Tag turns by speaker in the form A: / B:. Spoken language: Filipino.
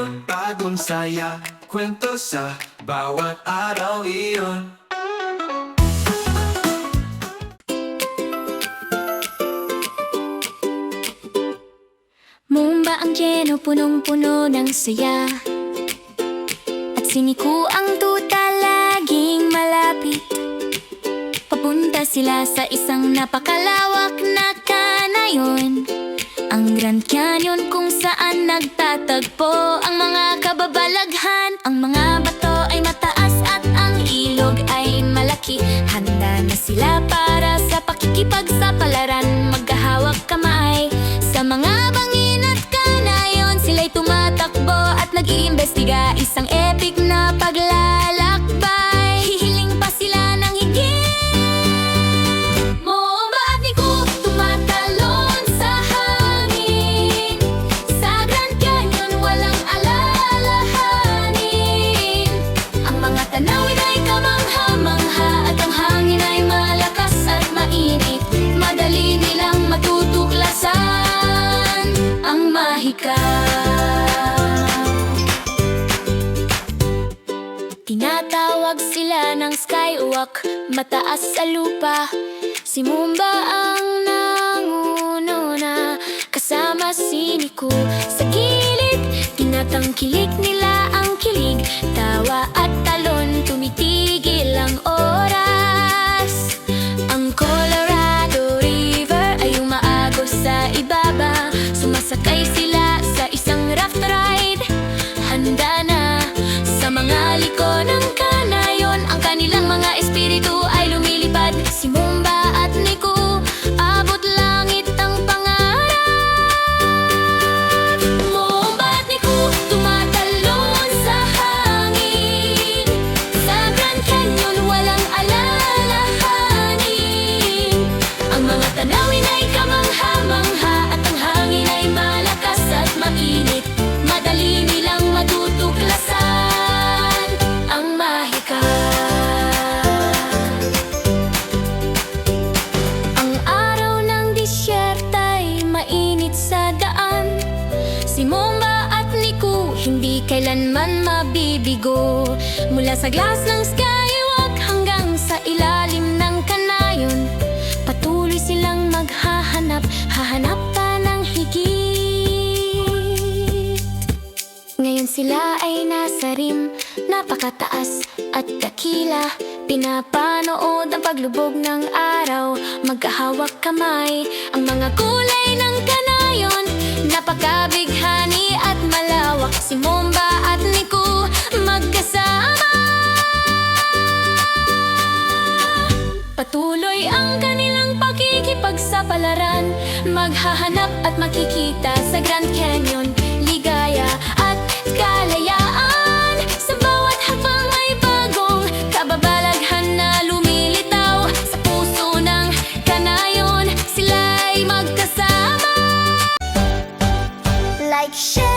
A: ngayon Bagong saya, kwento sa bawat araw iyon.
B: Mumba ang Geno punong-puno ng saya? At siniko ang tuta laging malapit. Papunta sila sa isang napakalawak na kanayon Ang Grand Canyon kung saan nagtatagpo. Ang mga kababalaghan Ang mga bato ay mataas at ang ilog ay malaki. Handa na sila para sa pakikipagsapalaran Magkahawak kamay sa mga bangin at kanayon. Sila'y tumatakbo at nag-iimbestiga Isang epic na paglalakbay Mahika Tinatawag sila ng skywalk Mataas sa lupa. Si Mumba ang nangunguna Kasama si Nico. Sa gilid Tinatangkilik nila ang kilig. Tawa at talon Tumitigil ang oras. Ang Colorado River Ay umaagos sa ibaba. Sumasakay sila hindi kailanman mabibigo. Mula sa glass ng skywalk hanggang sa ilalim ng kanayon. Patuloy silang maghahanap, hahanap pa ng higit. Ngayon sila ay nasa rim, napakataas at dakila Pinapanood ang paglubog ng araw, magkahawak kamay. Ang mga kulay ng kanayon, malawak Si Momba at Nico magkasama. Patuloy ang kanilang pakikipagsapalaran. Maghahanap at makikita sa Grand Canyon Ligaya at kalayaan. Sa bawat hakbang ay kababalaghan na lumilitaw. Sa puso ng kanayon sila'y magkasama. Like, share,